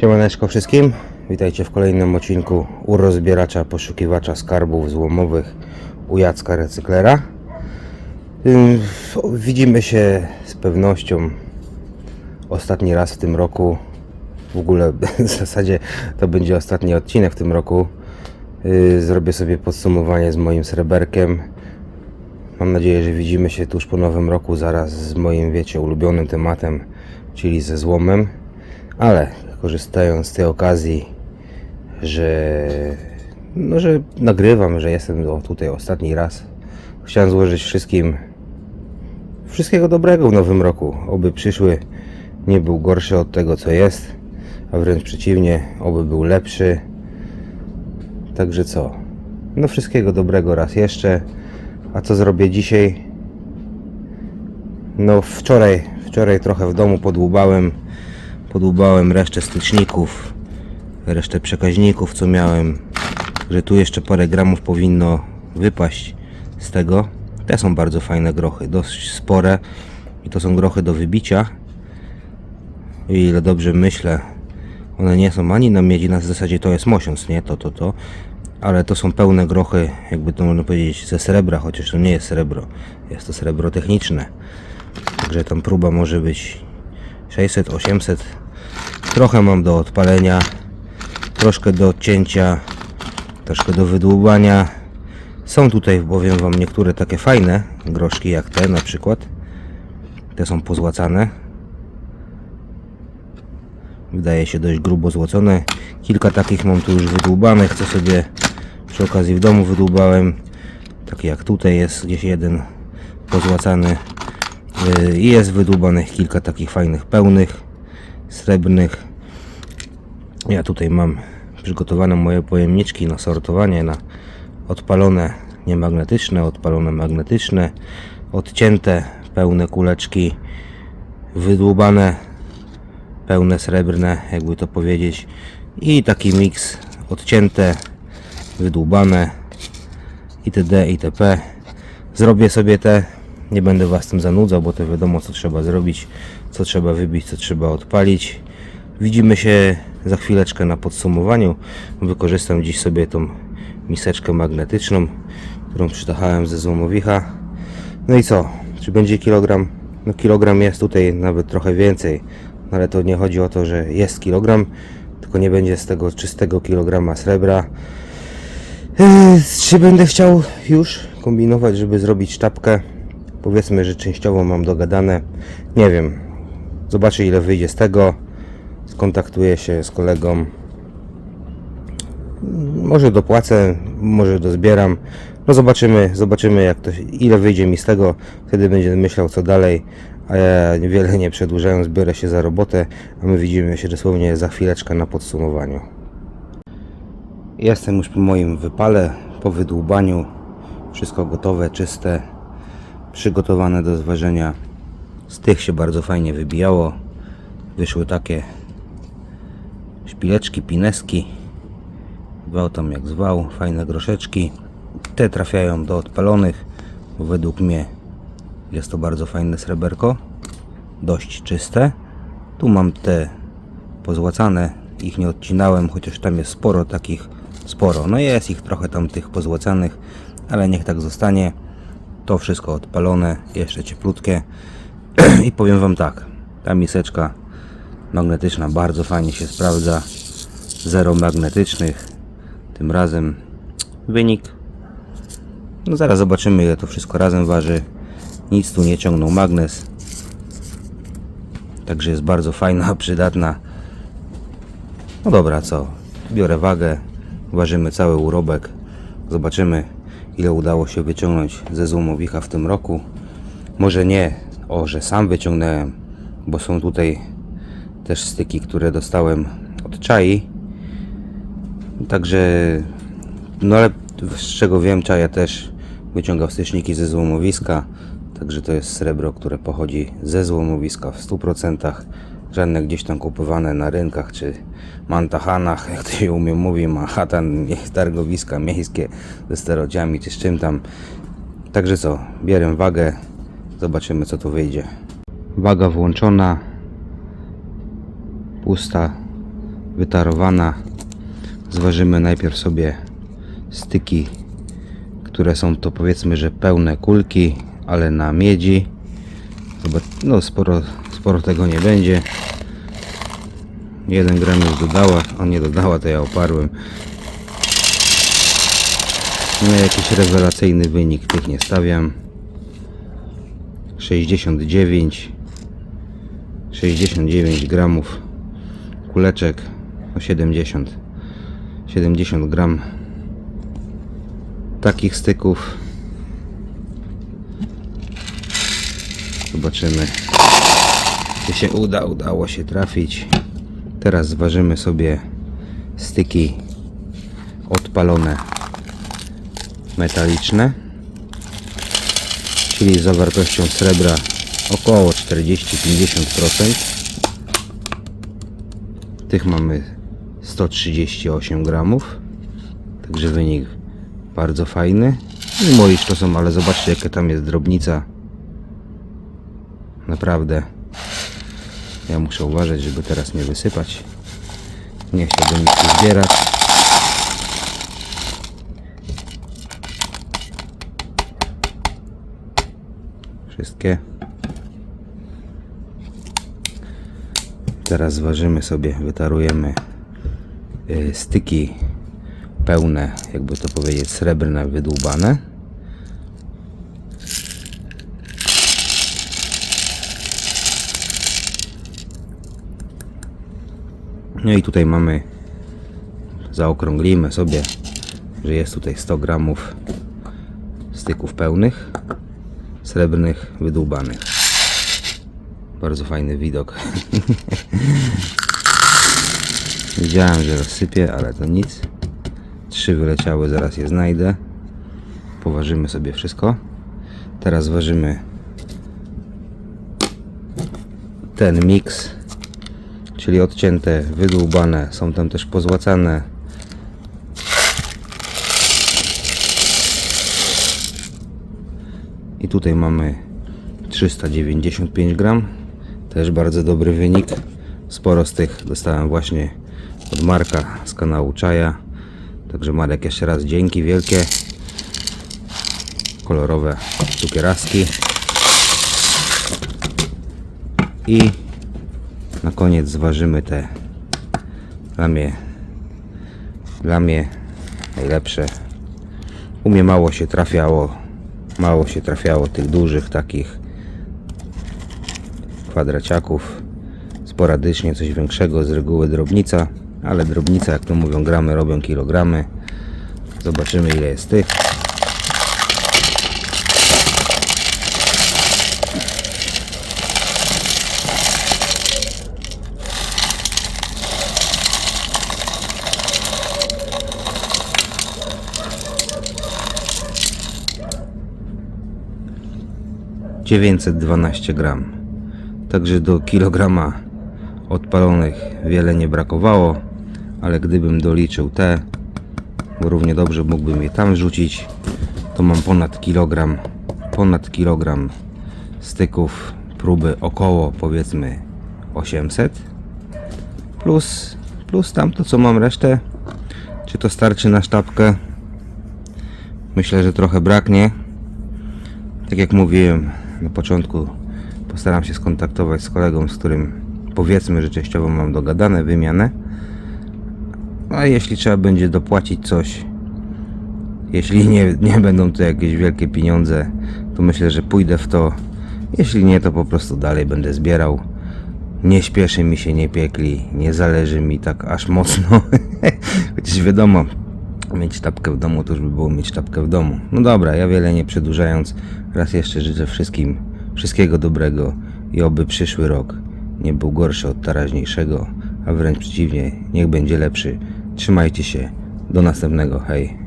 Siemaneczko wszystkim, witajcie w kolejnym odcinku u rozbieracza poszukiwacza skarbów złomowych u Jacka Recyklera. Widzimy się z pewnością ostatni raz w tym roku. W ogóle w zasadzie to będzie ostatni odcinek w tym roku. Yy, Zrobię sobie podsumowanie z moim sreberkiem. Mam nadzieję, że widzimy się tuż po nowym roku, zaraz z moim, wiecie, ulubionym tematem, czyli ze złomem. Ale korzystając z tej okazji, że, no, że nagrywam, że jestem tutaj ostatni raz, chciałem złożyć wszystkim wszystkiego dobrego w nowym roku. Oby przyszły nie był gorszy od tego, co jest, a wręcz przeciwnie, oby był lepszy. Także co? No wszystkiego dobrego raz jeszcze. A co zrobię dzisiaj? No wczoraj, wczoraj trochę w domu podłubałem. Podłubałem resztę styczników, resztę przekaźników, co miałem. Że tu jeszcze parę gramów powinno wypaść z tego. Te są bardzo fajne grochy, dość spore. I to są grochy do wybicia. O ile dobrze myślę, one nie są ani na miedzi, na zasadzie to jest mosiąc, nie? To, to, to. Ale to są pełne grochy, jakby to można powiedzieć, ze srebra, chociaż to nie jest srebro. Jest to srebro techniczne. Także tam próba może być 600, 800. Trochę mam do odpalenia, troszkę do odcięcia, troszkę do wydłubania. Są tutaj, powiem Wam, niektóre takie fajne groszki, jak te na przykład. Te są pozłacane. Wydaje się dość grubo złocone. Kilka takich mam tu już wydłubanych, co sobie przy okazji w domu wydłubałem. Takie jak tutaj jest gdzieś jeden pozłacany. I jest wydłubanych kilka takich fajnych, pełnych, srebrnych. Ja tutaj mam przygotowane moje pojemniczki na sortowanie, na odpalone niemagnetyczne, odpalone magnetyczne, odcięte pełne kuleczki, wydłubane pełne srebrne, jakby to powiedzieć i taki miks odcięte, wydłubane itd. itp. Zrobię sobie te, nie będę Was tym zanudzał, bo to wiadomo co trzeba zrobić, co trzeba wybić, co trzeba odpalić. Widzimy się za chwileczkę na podsumowaniu. Wykorzystam dziś sobie tą miseczkę magnetyczną, którą przytachałem ze złomowicha. No i co? Czy będzie kilogram? No kilogram jest tutaj nawet trochę więcej, no ale to nie chodzi o to, że jest kilogram, tylko nie będzie z tego czystego kilograma srebra. Yy, Czy będę chciał już kombinować, żeby zrobić sztabkę? Powiedzmy, że częściowo mam dogadane. Nie wiem. Zobaczę ile wyjdzie z tego. Skontaktuję się z kolegą. Może dopłacę, może dozbieram. No zobaczymy, zobaczymy jak to, ile wyjdzie mi z tego. Wtedy będę myślał co dalej. A ja wiele nie przedłużając, biorę się za robotę, a my widzimy się dosłownie za chwileczkę na podsumowaniu. Jestem już po moim wypale, po wydłubaniu. Wszystko gotowe, czyste, przygotowane do zważenia. Z tych się bardzo fajnie wybijało. Wyszły takie szpileczki, pineski. Wał tam jak zwał, fajne groszeczki. Te trafiają do odpalonych, według mnie jest to bardzo fajne sreberko. Dość czyste. Tu mam te pozłacane, ich nie odcinałem, chociaż tam jest sporo takich, sporo. No jest ich trochę tam tych pozłacanych, ale niech tak zostanie. To wszystko odpalone, jeszcze cieplutkie. I powiem Wam tak, ta miseczka magnetyczna bardzo fajnie się sprawdza. Zero magnetycznych. Tym razem wynik. No zaraz zobaczymy ile to wszystko razem waży. Nic tu nie ciągnął magnes. Także jest bardzo fajna, przydatna. No dobra, co? Biorę wagę, ważymy cały urobek. Zobaczymy, ile udało się wyciągnąć ze złomowicha w tym roku. Może nie, o, że sam wyciągnąłem, bo są tutaj też styki, które dostałem od czai. Także, no ale z czego wiem, czaja też wyciągał styczniki ze złomowiska. Także to jest srebro, które pochodzi ze złomowiska w 100%. Żadne gdzieś tam kupowane na rynkach czy mantachanach, jak to się umie mówi, Manhattan, targowiska miejskie ze sterociami czy z czym tam. Także co, bierę wagę, zobaczymy co tu wyjdzie. Waga włączona, pusta, wytarowana. Zważymy najpierw sobie styki, które są to powiedzmy, że pełne kulki, ale na miedzi. Zobacz, no sporo, sporo tego nie będzie. 1 gram już dodała, a nie dodała, to ja oparłem. No jakiś rewelacyjny wynik tych nie stawiam. 69 69 gramów kuleczek o 70 70 gram takich styków zobaczymy czy się uda udało się trafić teraz zważymy sobie styki odpalone metaliczne czyli z zawartością srebra około 40-50%. Tych mamy 138 gramów, także wynik bardzo fajny. Mimo iż to są, ale zobaczcie jaka tam jest drobnica. Naprawdę. Ja muszę uważać, żeby teraz nie wysypać. Nie chciałbym nic zbierać. Wszystkie. Teraz zważymy sobie, wytarujemy y, styki pełne, jakby to powiedzieć, srebrne, wydłubane. No i tutaj mamy, zaokrąglimy sobie, że jest tutaj 100 gramów styków pełnych, srebrnych, wydłubanych. Bardzo fajny widok. Wiedziałem, że rozsypię, ale to nic. Trzy wyleciały, zaraz je znajdę. Poważymy sobie wszystko. Teraz ważymy ten miks, czyli odcięte, wydłubane, są tam też pozłacane. I tutaj mamy 395 gram. Też bardzo dobry wynik. Sporo z tych dostałem właśnie od Marka z kanału Czaja. Także Marek jeszcze raz dzięki wielkie. Kolorowe cukieraski. I na koniec zważymy te dla mnie dla mnie najlepsze. U mnie mało się trafiało mało się trafiało tych dużych takich kwadraciaków. Sporadycznie coś większego z reguły drobnica ale drobnica jak to mówią gramy robią kilogramy. Zobaczymy ile jest tych dziewięćset dwanaście gram Także do kilograma odpalonych wiele nie brakowało, ale gdybym doliczył te, bo równie dobrze mógłbym je tam wrzucić, to mam ponad kilogram, ponad kilogram styków próby około powiedzmy 800 plus, plus tamto co mam resztę. Czy to starczy na sztabkę? Myślę, że trochę braknie. Tak jak mówiłem na początku, postaram się skontaktować z kolegą, z którym powiedzmy, że częściowo mam dogadane wymianę. A jeśli trzeba będzie dopłacić coś, jeśli nie, nie będą to jakieś wielkie pieniądze, to myślę, że pójdę w to. Jeśli nie, to po prostu dalej będę zbierał. Nie śpieszy mi się, nie piekli, nie zależy mi tak aż mocno. Chociaż wiadomo, mieć sztabkę w domu to już by było mieć sztabkę w domu. No dobra, ja wiele nie przedłużając, raz jeszcze życzę wszystkim wszystkiego dobrego i oby przyszły rok nie był gorszy od teraźniejszego, a wręcz przeciwnie, niech będzie lepszy. Trzymajcie się, do następnego, hej.